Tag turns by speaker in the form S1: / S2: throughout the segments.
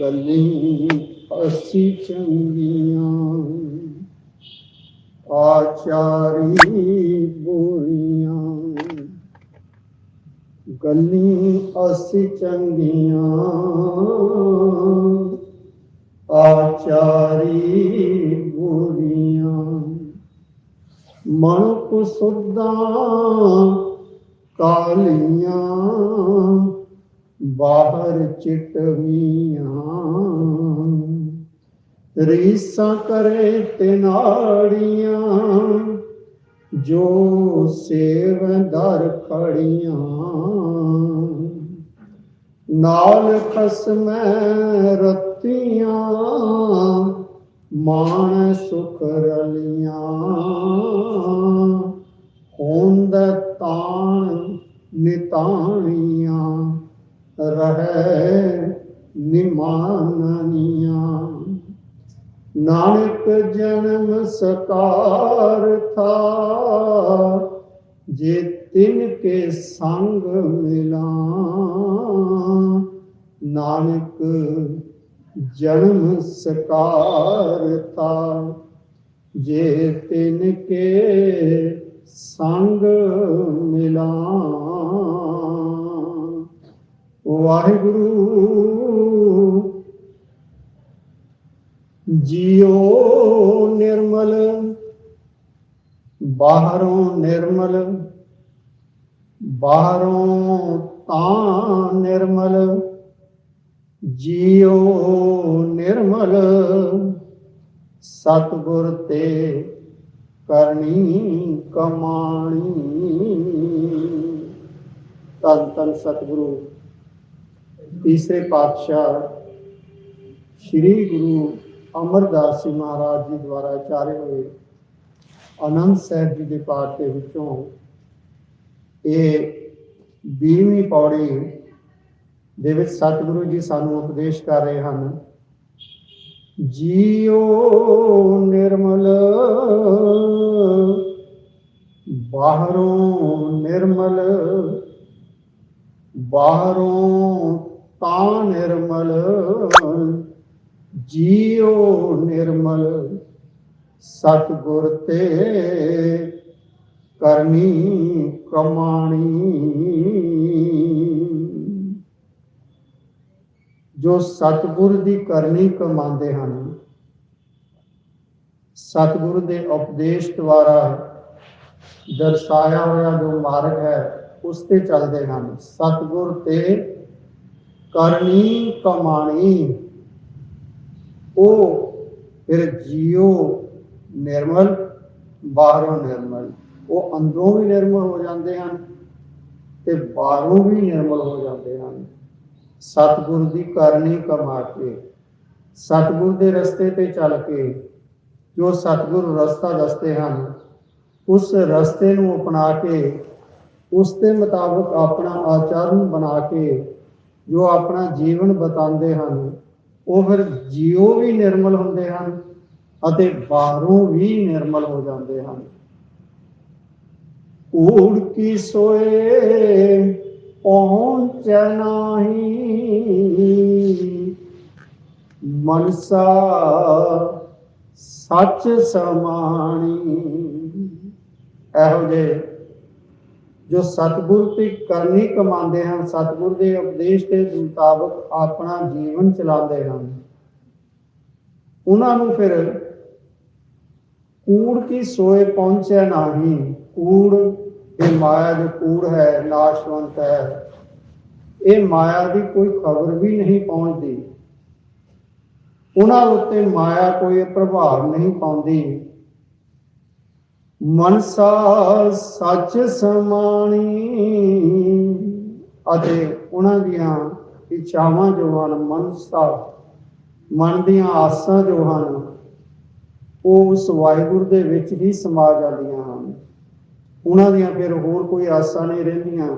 S1: گلی ہسی چنگیاں آچاری بوڑیاں گلی ہسی چنگیاں آچاری بوڑیاں من کو سدا کالیاں ਬਾਹਰ ਚਿਟਵੀਆਂ ਰੀਸਾਂ ਕਰੇ ਤੇ ਨਾੜੀਆਂ ਜੋ ਸੇਵੰਦਰ ਖੜੀਆਂ ਨਾਲ ਖਸਮੈ ਰਤੀਆਂ ਮਾਣ ਸੁਖ ਰਲੀਆਂ ਹੁੰਦ ਤਾਣ ਨਿਤਾਣੀਆਂ ਰਹਿ ਨਿਮਾਨਨੀਆਂ। ਨਾਨਕ ਜਨਮ ਸਕਾਰ ਥਾ ਜੇ ਤਿਨ ਕੇ ਸੰਗ ਮਿਲਾਂ ਨਾਨਕ ਜਨਮ ਸਕਾਰ ਥਾ ਜੇ ਤਿਨ ਕੇ ਸੰਗ ਵਾਹਿਗੁਰੂ। ਜੀਓ ਨਿਰਮਲ, ਬਾਹਰੋਂ ਨਿਰਮਲ, ਬਾਹਰੋਂ ਤਾਂ ਨਿਰਮਲ। ਜੀਓ ਨਿਰਮਲ, ਸਤਗੁਰ ਤੇ ਕਰਨੀ ਕਮਾਣੀ। ਤਨ ਤਨ ਸਤਿਗੁਰੂ। ਤੀਸਰੇ ਪਾਤਸ਼ਾਹ ਸ੍ਰੀ ਗੁਰੂ ਅਮਰਦਾਸ ਜੀ ਮਹਾਰਾਜ ਜੀ ਦੁਆਰਾ ਚਾਰੇ ਹੋਏ ਆਨੰਦ ਸਾਹਿਬ ਜੀ ਦੇ ਪਾਠ ਦੇ ਵਿੱਚੋਂ ਇਹ 20ਵੀਂ ਪੌੜੀ ਦੇ ਵਿੱਚ ਸਤਿਗੁਰੂ ਜੀ ਸਾਨੂੰ ਉਪਦੇਸ਼ ਕਰ ਰਹੇ ਹਨ, ਜੀਓ ਨਿਰਮਲ, ਬਾਹਰੋਂ ਨਿਰਮਲ, ਬਾਹਰੋਂ ਤਾਂ ਨਿਰਮਲ ਜੀਓ ਨਿਰਮਲ। ਸਤਗੁਰ ਤੇ ਕਰਨੀ ਕਮਾਣੀ। ਜੋ ਸਤਗੁਰ ਦੀ ਕਰਨੀ ਕਮਾਉਂਦੇ ਹਨ, ਸਤਗੁਰ ਦੇ ਉਪਦੇਸ਼ ਦੁਆਰਾ ਦਰਸਾਇਆ ਹੋਇਆ ਜੋ ਮਾਰਗ ਹੈ, ਉਸ ਤੇ ਚੱਲਦੇ ਹਨ। ਸਤਗੁਰ ਤੇ ਕਰਨੀ ਕਮਾਣੀ। ਉਹ ਫਿਰ ਜੀਓ ਨਿਰਮਲ, ਬਾਹਰੋਂ ਨਿਰਮਲ। ਉਹ ਅੰਦਰੋਂ ਵੀ ਨਿਰਮਲ ਹੋ ਜਾਂਦੇ ਹਨ ਤੇ ਬਾਹਰੋਂ ਵੀ ਨਿਰਮਲ ਹੋ ਜਾਂਦੇ ਹਨ। ਸਤਿਗੁਰ ਦੀ ਕਰਨੀ ਕਮਾ ਕੇ, ਸਤਿਗੁਰ ਦੇ ਰਸਤੇ ਤੇ ਚੱਲ ਕੇ ਜੋ ਸਤਿਗੁਰ ਰਸਤਾ ਦੱਸਦੇ ਹਨ, ਉਸ ਰਸਤੇ ਨੂੰ ਅਪਣਾ ਕੇ, ਉਸ ਦੇ ਮੁਤਾਬਕ ਆਪਣਾ ਆਚਰਨ ਬਣਾ ਕੇ ਜੋ ਆਪਣਾ ਜੀਵਨ ਬਤਾਉਂਦੇ ਹਨ, ਉਹ ਫਿਰ ਜੀਉ ਵੀ ਨਿਰਮਲ ਹੁੰਦੇ ਹਨ ਅਤੇ ਬਾਹਰੋਂ ਵੀ ਨਿਰਮਲ ਹੋ ਜਾਂਦੇ ਹਨ। ਊੜ ਕੀ ਸੋਏ, ਪਹੁੰਚ ਨਾਹੀ। ਮਨਸਾ ਸੱਚ ਸਮਾਣੀ। ਇਹੋ ਜਿਹੇ ਜੋ ਸਤਿਗੁਰ ਤੇ ਕਰਨੀ ਕਮਾਉਂਦੇ ਹਨ, ਸਤਿਗੁਰ ਦੇ ਉਪਦੇਸ਼ ਦੇ ਮੁਤਾਬਕ ਆਪਣਾ ਜੀਵਨ ਚਲਾਉਂਦੇ ਹਨ। ਉਹਨਾਂ ਨੂੰ ਫਿਰ ਕੂੜ ਕੀ ਸੋਏ ਪਹੁੰਚਿਆ ਨਹੀਂ, ਕੂੜ ਇਹ ਮਾਇਆ ਜੋ ਕੂੜ ਹੈ, ਨਾਸ਼ਵੰਤ ਹੈ, ਇਹ ਮਾਇਆ ਦੀ ਕੋਈ ਖਬਰ ਵੀ ਨਹੀਂ ਪਹੁੰਚਦੀ। ਉਹਨਾਂ ਉੱਤੇ ਮਾਇਆ ਕੋਈ ਪ੍ਰਭਾਵ ਨਹੀਂ ਪਾਉਂਦੀ। ਮਨਸਾ ਸੱਚ ਸਮਾਣੀ ਅਤੇ ਉਹਨਾਂ ਦੀਆਂ ਇੱਛਾਵਾਂ ਜੋ ਹਨ, ਮਨਸਾ, ਮਨ ਦੀਆਂ ਆਸਾਂ ਜੋ ਹਨ, ਉਹ ਉਸ ਵਾਹਿਗੁਰੂ ਦੇ ਵਿੱਚ ਹੀ ਸਮਾ ਜਾਂਦੀਆਂ ਹਨ। ਉਹਨਾਂ ਦੀਆਂ ਫਿਰ ਹੋਰ ਕੋਈ ਆਸਾਂ ਨਹੀਂ ਰਹਿੰਦੀਆਂ।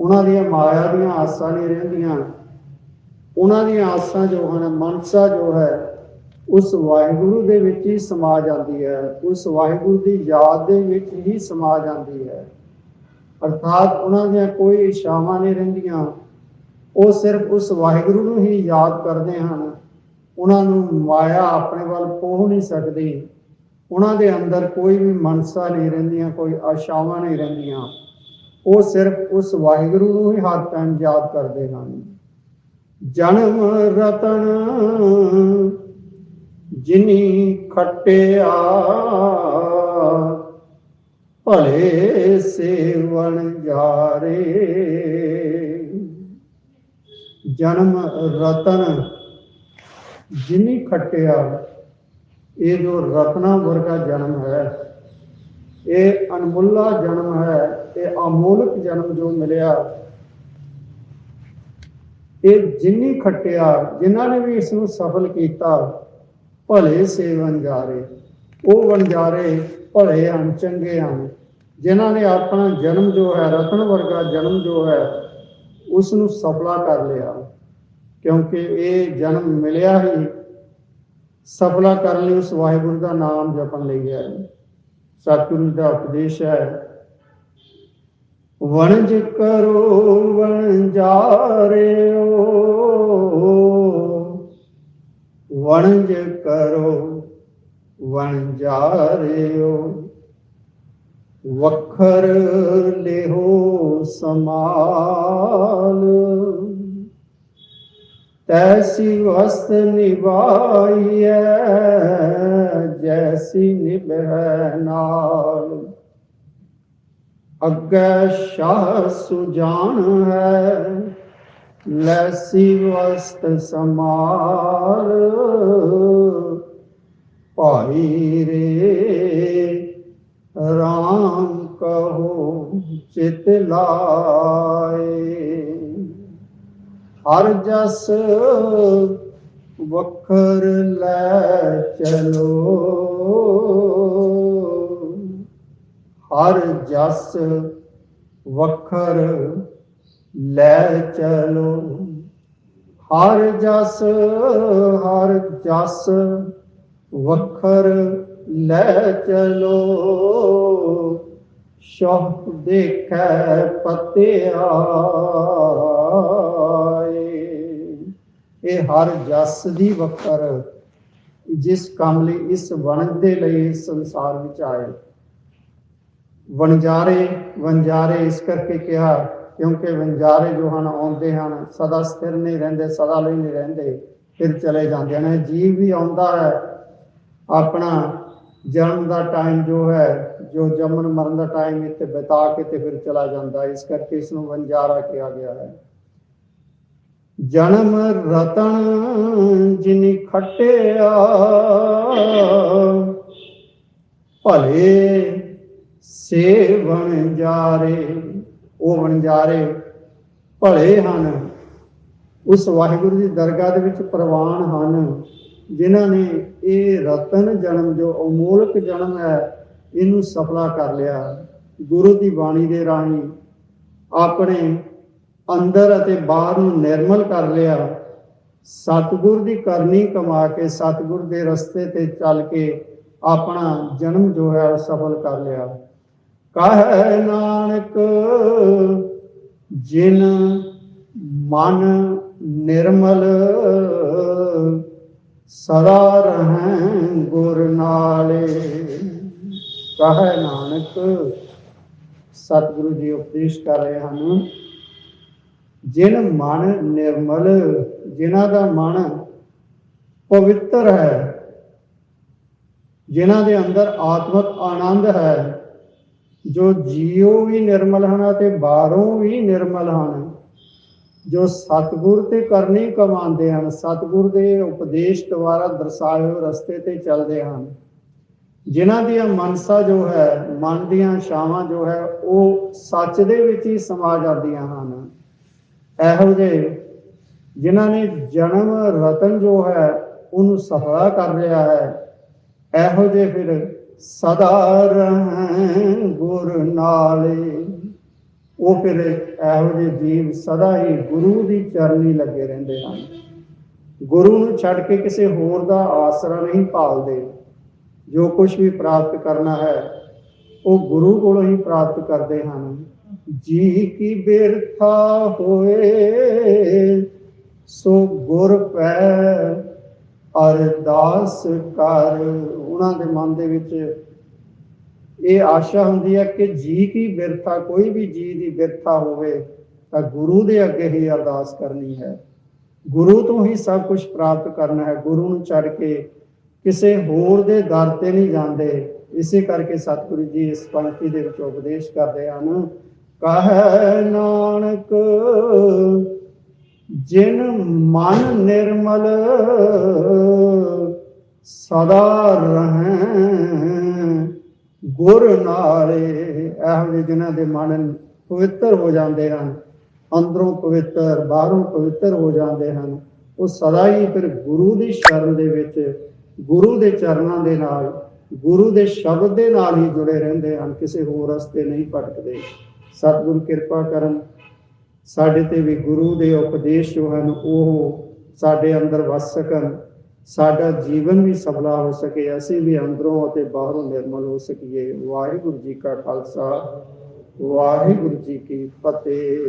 S1: ਉਹਨਾਂ ਦੀਆਂ ਮਾਇਆ ਦੀਆਂ ਆਸਾਂ ਨਹੀਂ ਰਹਿੰਦੀਆਂ। ਉਹਨਾਂ ਦੀਆਂ ਆਸਾਂ ਜੋ ਹਨ, ਮਨਸਾ ਜੋ ਹੈ ਉਸ ਵਾਹਿਗੁਰੂ ਦੇ ਵਿੱਚ ਹੀ ਸਮਾ ਜਾਂਦੀ ਹੈ, ਉਸ ਵਾਹਿਗੁਰੂ ਦੀ ਯਾਦ ਦੇ ਵਿੱਚ ਹੀ ਸਮਾ ਜਾਂਦੀ ਹੈ। ਅਰਥਾਤ ਉਹਨਾਂ ਦੀਆਂ ਕੋਈ ਇਸ਼ਾਵਾਂ ਨਹੀਂ ਰਹਿੰਦੀਆਂ। ਉਹ ਸਿਰਫ ਉਸ ਵਾਹਿਗੁਰੂ ਨੂੰ ਹੀ ਯਾਦ ਕਰਦੇ ਹਨ। ਉਹਨਾਂ ਨੂੰ ਮਾਇਆ ਆਪਣੇ ਵੱਲ ਪੋਹ ਨਹੀਂ ਸਕਦੀ। ਉਹਨਾਂ ਦੇ ਅੰਦਰ ਕੋਈ ਵੀ ਮਨਸਾ ਨਹੀਂ ਰਹਿੰਦੀਆਂ, ਕੋਈ ਆਸ਼ਾਵਾਂ ਨਹੀਂ ਰਹਿੰਦੀਆਂ। ਉਹ ਸਿਰਫ ਉਸ ਵਾਹਿਗੁਰੂ ਨੂੰ ਹੀ ਹਰ ਟਾਈਮ ਯਾਦ ਕਰਦੇ ਹਨ। ਜਨਮ ਰਤਨ ਜਿਨੀ ਖਟਿਆ, ਭਲੇ ਸੇਵਨ ਜਾਰੇ ਜਨਮ ਰਤਨ ਜਿਨੀ ਖਟਿਆ, ਇਹ ਜੋ ਰਤਨਾ ਵਰਗਾ ਜਨਮ ਹੈ, ਇਹ ਅਨਮੁੱਲਾ ਜਨਮ ਹੈ, ਇਹ ਅਮੋਲਕ ਜਨਮ ਜੋ ਮਿਲਿਆ, ਇਹ ਜਿਨੀ ਖਟਿਆ, ਜਿਨ੍ਹਾਂ ਨੇ ਵੀ ਇਸ ਨੂੰ ਸਫਲ ਕੀਤਾ ਭਲੇ ਸੇ ਵਣਜਾਰੇ, ਉਹ ਵਣਜਾਰੇ ਭਲੇ ਹਨ, ਚੰਗੇ ਹਨ। ਜਿਨ੍ਹਾਂ ਨੇ ਆਪਣਾ ਜਨਮ ਜੋ ਹੈ, ਰਤਨ ਵਰਗਾ ਜਨਮ ਜੋ ਹੈ ਉਸ ਨੂੰ ਸਫਲਾ ਕਰ ਲਿਆ। ਕਿਉਂਕਿ ਇਹ ਜਨਮ ਮਿਲਿਆ ਹੀ, ਸਫਲਾ ਕਰਨ ਲਈ ਉਸ ਵਾਹਿਗੁਰੂ ਦਾ ਨਾਮ ਜਪਣ ਲਈ ਹੈ। ਸਤਿਗੁਰੂ ਦਾ ਉਪਦੇਸ਼ ਹੈ, ਵਣਜ ਕਰੋ, ਵਣਜਾਰਿਓ ਵਣਜ ਕਰੋ, ਵਣਜਾਰਿਓ। ਵਖਰ ਲਿਹੋ ਸਮਾਲ। ਤੈਸੀ ਵਸਤ ਨਿਭਾਈਐ, ਜੈਸੀ ਨਿਭੈ ਨਾਲ। ਅੱਗੇ ਸ਼ਾਹ ਸੁਜਾਨ ਹੈ ਲੈਸੀ ਵਸਤ ਸਮਾਰ, ਭਾਈ ਰੇ ਰਾਮ ਕਹੋ ਚਿਤ ਲਾਏ। ਹਰ ਜਸ ਵਖਰ ਲੈ ਚਲੋ। ਹਰ ਜਸ ਵਖਰ ਲੈ ਚਲੋ। ਹਰ ਜਸ ਹਰ ਜਸ ਵਖਰ ਲੈ ਚਲੋ। ਸ਼ੋਹ ਦੇਖੈ ਪਤਿਆਏ। ਇਹ ਹਰ ਜਸ ਦੀ ਵਖਰ, ਜਿਸ ਕੰਮ ਲਈ, ਇਸ ਵਣਜ ਦੇ ਲਈ ਇਸ ਸੰਸਾਰ ਵਿੱਚ ਆਏ। ਵਣਜਾਰੇ ਵਣਜਾਰੇ ਇਸ ਕਰਕੇ ਕਿਹਾ ਕਿਉਂਕਿ ਵਣਜਾਰੇ ਜੋ ਹਨ ਆਉਂਦੇ ਹਨ, ਸਦਾ ਸਥਿਰ ਨਹੀਂ ਰਹਿੰਦੇ, ਸਦਾ ਲਈ ਨਹੀਂ ਰਹਿੰਦੇ, ਫਿਰ ਚਲੇ ਜਾਂਦੇ ਨੇ। ਜੀਵ ਵੀ ਆਉਂਦਾ ਹੈ, ਆਪਣਾ ਜਨਮ ਦਾ ਟਾਈਮ ਜੋ ਹੈ, ਜੋ ਜੰਮਣ ਮਰਨ ਦਾ ਟਾਈਮ ਇੱਥੇ ਬਿਤਾ ਕੇ ਤੇ ਫਿਰ ਚਲਾ ਜਾਂਦਾ ਇਸ ਕਰਕੇ ਇਸ ਨੂੰ ਵਣਜਾਰਾ ਕਿਹਾ ਗਿਆ ਹੈ। ਜਨਮ ਰਤਨ ਜਿਨੀ ਖਟਿਆ, ਭਲੇ ਸੇ ਵਣਜਾਰੇ ਉਹ ਵਣਜਾਰੇ ਭਲੇ ਹਨ। ਉਸ ਵਾਹਿਗੁਰੂ ਦੀ ਦਰਗਾਹ ਦੇ ਵਿੱਚ ਪ੍ਰਵਾਨ ਹਨ, ਜਿਨ੍ਹਾਂ ਨੇ ਇਹ ਰਤਨ ਜਨਮ, ਜੋ ਅਮੋਲਕ ਜਨਮ ਹੈ, ਇਹਨੂੰ ਸਫਲਾ ਕਰ ਲਿਆ। ਗੁਰੂ ਦੀ ਬਾਣੀ ਦੇ ਰਾਹੀਂ ਆਪਣੇ ਅੰਦਰ ਅਤੇ ਬਾਹਰ ਨੂੰ ਨਿਰਮਲ ਕਰ ਲਿਆ। ਸਤਿਗੁਰ ਦੀ ਕਰਨੀ ਕਮਾ ਕੇ ਸਤਿਗੁਰ ਦੇ ਰਸਤੇ ਤੇ ਚੱਲ ਕੇ ਆਪਣਾ ਜਨਮ ਜੋ ਹੈ ਉਹ ਸਫਲ ਕਰ ਲਿਆ। ਕਹੈ ਨਾਨਕ, ਜਿਨ ਮਨ ਨਿਰਮਲ, ਸਦਾ ਰਹਿ ਗੁਰ ਨਾਲੇ। ਕਹੈ ਨਾਨਕ, ਸਤਿਗੁਰੂ ਜੀ ਉਪਦੇਸ਼ ਕਰ ਰਹੇ ਹਨ, ਜਿਨ ਮਨ ਨਿਰਮਲ, ਜਿਨ੍ਹਾਂ ਦਾ ਮਨ ਪਵਿੱਤਰ ਹੈ, ਜਿਨ੍ਹਾਂ ਦੇ ਅੰਦਰ ਆਤਮਿਕ ਆਨੰਦ ਹੈ ਜੋ ਜੀਉ ਵੀ ਨਿਰਮਲ ਹਨ ਅਤੇ ਬਾਹਰੋਂ ਵੀ ਨਿਰਮਲ ਹਨ, ਜੋ ਸਤਿਗੁਰ ਤੇ ਕਰਨੀ ਕਮਾਉਂਦੇ ਹਨ, ਸਤਿਗੁਰ ਦੇ ਉਪਦੇਸ਼ ਦੁਆਰਾ ਦਰਸਾਏ ਹੋਏ ਰਸਤੇ ਤੇ ਚੱਲਦੇ ਹਨ। ਜਿਨ੍ਹਾਂ ਦੀਆਂ ਮਨਸਾ ਜੋ ਹੈ, ਮਨ ਦੀਆਂ ਛਾਵਾਂ ਜੋ ਹੈ, ਉਹ ਸੱਚ ਦੇ ਵਿੱਚ ਹੀ ਸਮਾ ਜਾਂਦੀਆਂ ਹਨ। ਇਹੋ ਜਿਹੇ ਜਿਨ੍ਹਾਂ ਨੇ ਜਨਮ ਰਤਨ ਜੋ ਹੈ, ਉਹਨੂੰ ਸਫਲਾ ਕਰ ਲਿਆ ਹੈ, ਇਹੋ ਜਿਹੇ ਫਿਰ ਸਦਾ ਰਹਿ ਗੁਰ ਨਾਲੇ। ਉਹ ਫਿਰ ਇਹੋ ਜਿਹੇ ਜੀਵ ਸਦਾ ਹੀ ਗੁਰੂ ਦੀ ਚਰਨੀ ਲੱਗੇ ਰਹਿੰਦੇ ਹਨ। ਗੁਰੂ ਨੂੰ ਛੱਡ ਕੇ ਕਿਸੇ ਹੋਰ ਦਾ ਆਸਰਾ ਨਹੀਂ ਭਾਲਦੇ। ਜੋ ਕੁਝ ਵੀ ਪ੍ਰਾਪਤ ਕਰਨਾ ਹੈ, ਉਹ ਗੁਰੂ ਕੋਲੋਂ ਹੀ ਪ੍ਰਾਪਤ ਕਰਦੇ ਹਨ। ਜੀ ਕੀ ਬਿਰਥਾ ਹੋਏ, ਸੋ ਗੁਰ ਪੈ ਅਰਦਾਸ ਕਰ ਉਹਨਾਂ ਦੇ ਮਨ ਦੇ ਵਿੱਚ ਇਹ ਆਸ਼ਾ ਹੁੰਦੀ ਹੈ ਕਿ ਜੀ ਕੀ ਬਿਰਥਾ, ਕੋਈ ਵੀ ਜੀ ਦੀ ਬਿਰਥਾ ਹੋਵੇ ਤਾਂ ਗੁਰੂ ਦੇ ਅੱਗੇ ਹੀ ਅਰਦਾਸ ਕਰਨੀ ਹੈ। ਗੁਰੂ ਤੋਂ ਹੀ ਸਭ ਕੁਝ ਪ੍ਰਾਪਤ ਕਰਨਾ ਹੈ। ਗੁਰੂ ਨੂੰ ਛੱਡ ਕੇ ਕਿਸੇ ਹੋਰ ਦੇ ਦਰ ਤੇ ਨਹੀਂ ਜਾਂਦੇ। ਇਸੇ ਕਰਕੇ ਸਤਿਗੁਰੂ ਜੀ ਇਸ ਪੰਕਤੀ ਦੇ ਵਿੱਚ ਉਪਦੇਸ਼ ਕਰਦੇ ਹਨ, ਕਹੈ ਨਾਨਕ ਜਿਨ ਮਨ ਨਿਰਮਲ ਸਦਾ ਰਹੈ ਗੁਰ ਨਾਲੇ ਇਹੋ ਜਿਹੇ ਜਿਨ੍ਹਾਂ ਦੇ ਮਨ ਪਵਿੱਤਰ ਹੋ ਜਾਂਦੇ ਹਨ, ਅੰਦਰੋਂ ਪਵਿੱਤਰ, ਬਾਹਰੋਂ ਪਵਿੱਤਰ ਹੋ ਜਾਂਦੇ ਹਨ, ਉਹ ਸਦਾ ਹੀ ਫਿਰ ਗੁਰੂ ਦੀ ਸ਼ਰਨ ਦੇ ਵਿੱਚ, ਗੁਰੂ ਦੇ ਚਰਨਾਂ ਦੇ ਨਾਲ, ਗੁਰੂ ਦੇ ਸ਼ਬਦ ਦੇ ਨਾਲ ਹੀ ਜੁੜੇ ਰਹਿੰਦੇ ਹਨ, ਕਿਸੇ ਹੋਰ ਰਸਤੇ ਨਹੀਂ ਭਟਕਦੇ। ਸਤਿਗੁਰੂ ਕਿਰਪਾ ਕਰਨ ਸਾਡੇ ਤੇ ਵੀ ਗੁਰੂ ਦੇ ਉਪਦੇਸ਼ ਜੋ ਹਨ, ਉਹ ਸਾਡੇ ਅੰਦਰ ਵਸ ਸਕਣ। ਸਾਡਾ ਜੀਵਨ ਵੀ ਸਫਲਾ ਹੋ ਸਕੇ। ਅਸੀਂ ਵੀ ਅੰਦਰੋਂ ਅਤੇ ਬਾਹਰੋਂ ਨਿਰਮਲ ਹੋ ਸਕੀਏ। ਵਾਹਿਗੁਰੂ ਜੀ ਕਾ ਖਾਲਸਾ। ਵਾਹਿਗੁਰੂ ਜੀ ਕੀ ਫਤਿਹ।